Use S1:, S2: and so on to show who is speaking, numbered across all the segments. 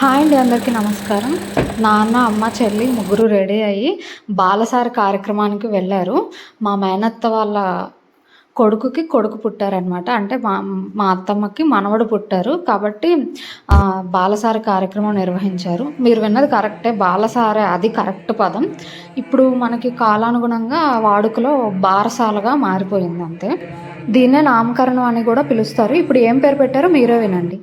S1: Hi అండి అందరికీ నమస్కారం. నాన్న అమ్మ చెల్లి ముగ్గురు రెడీ అయ్యి బాలసారి కార్యక్రమానికి వెళ్ళారు. మా మేనత్త వాళ్ళ కొడుకుకి కొడుకు పుట్టారనమాట అంటే మా మా అత్తమ్మకి మనవడు పుట్టారు. కాబట్టి బాలసారి కార్యక్రమం నిర్వహించారు. మీరు విన్నది కరెక్టే. బాలసారి అది కరెక్ట్ పదం. ఇప్పుడు మనకి కాలానుగుణంగా వాడుకలో బారసాలగా మారిపోయింది అంతే దీన్నే నామకరణం అని కూడా పిలుస్తారు. ఇప్పుడు ఏం పేరు పెట్టారో మీరే వినండి.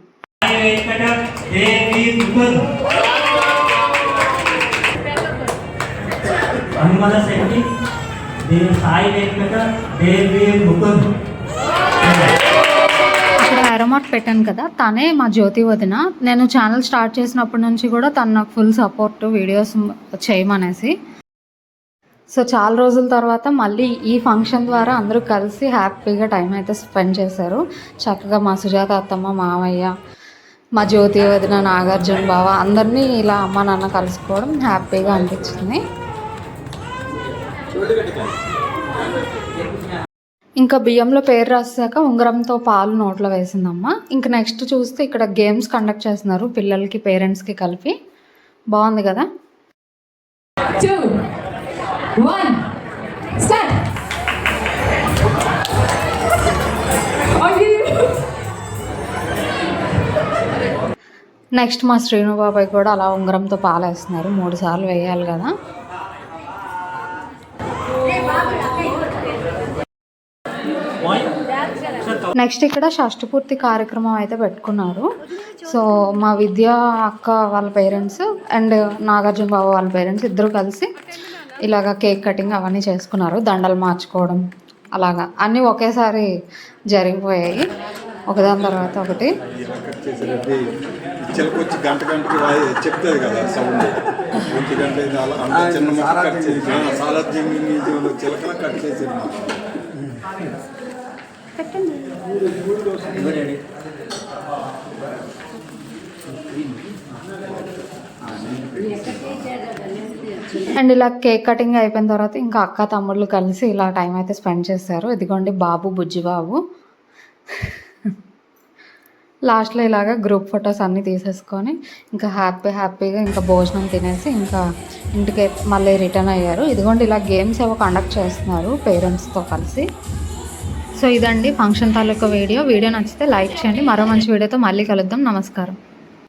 S2: హనుమల శక్తి దేవి సాయి వెంకట దేవి ముకుంద్
S1: ఇక్కడ అరోమాట్ పెట్టాను కదా తనే మా జ్యోతి వదిన. నేను ఛానల్ స్టార్ట్ చేసినప్పటి నుంచి కూడా తను నాకు ఫుల్ సపోర్ట్ వీడియోస్ చేయమనేసి. సో చాలా రోజుల తర్వాత మళ్ళీ ఈ ఫంక్షన్ ద్వారా అందరూ కలిసి హ్యాపీగా టైం అయితే స్పెండ్ చేశారు. చక్కగా మా సుజాత అత్తమ్మ మామయ్య మా జ్యోతి వదిన నాగార్జున బావ అందరినీ ఇలా అమ్మ నాన్న కలుసుకోవడం హ్యాపీగా అనిపించింది. ఇంకా బియ్యంలో పేరు రాసాక ఉంగరంతో పాలు నోట్లో వేసిందమ్మ. ఇంకా నెక్స్ట్ చూస్తే ఇక్కడ గేమ్స్ కండక్ట్ చేస్తున్నారు పిల్లలకి పేరెంట్స్కి కలిపి. బాగుంది కదా?
S3: Two, one,
S1: నెక్స్ట్ మా శ్రీను బాబాయ్ కూడా అలా ఉంగరంతో పాలేస్తున్నారు. మూడు సార్లు వేయాలి కదా. నెక్స్ట్ ఇక్కడ షష్ఠపూర్తి కార్యక్రమం అయితే పెట్టుకున్నారు. సో మా విద్య అక్క వాళ్ళ పేరెంట్స్ అండ్ నాగార్జున బాబు వాళ్ళ పేరెంట్స్ ఇద్దరు కలిసి ఇలాగ కేక్ కటింగ్ అవన్నీ చేసుకున్నారు. దండలు మార్చుకోవడం అలాగా అన్నీ ఒకేసారి జరిగిపోయాయి. ఒకదాని తర్వాత ఒకటి.
S4: గంట గంటకి చెప్తుంది కదా సౌండ్. గంట చిన్న కట్ చేసి కట్ చేసేది.
S1: అండ్ ఇలా కేక్ కటింగ్ అయిపోయిన తర్వాత ఇంకా అక్క తమ్ముళ్ళు కలిసి ఇలా టైం అయితే స్పెండ్ చేశారు. ఇదిగోండి బాబు బుజ్జి బాబు లాస్ట్లో ఇలాగా గ్రూప్ ఫొటోస్ అన్నీ తీసేసుకొని ఇంకా హ్యాపీ హ్యాపీగా ఇంకా భోజనం తినేసి ఇంకా ఇంటికి మళ్ళీ రిటర్న్ అయ్యారు. ఇదిగోండి ఇలా గేమ్స్ ఏవో కండక్ట్ చేస్తున్నారు పేరెంట్స్తో కలిసి. సో ఇదండి ఫంక్షన్ తాలూకా వీడియో. వీడియో నచ్చితే లైక్ చేయండి. మరో మంచి వీడియోతో మళ్ళీ కలుద్దాం. నమస్కారం.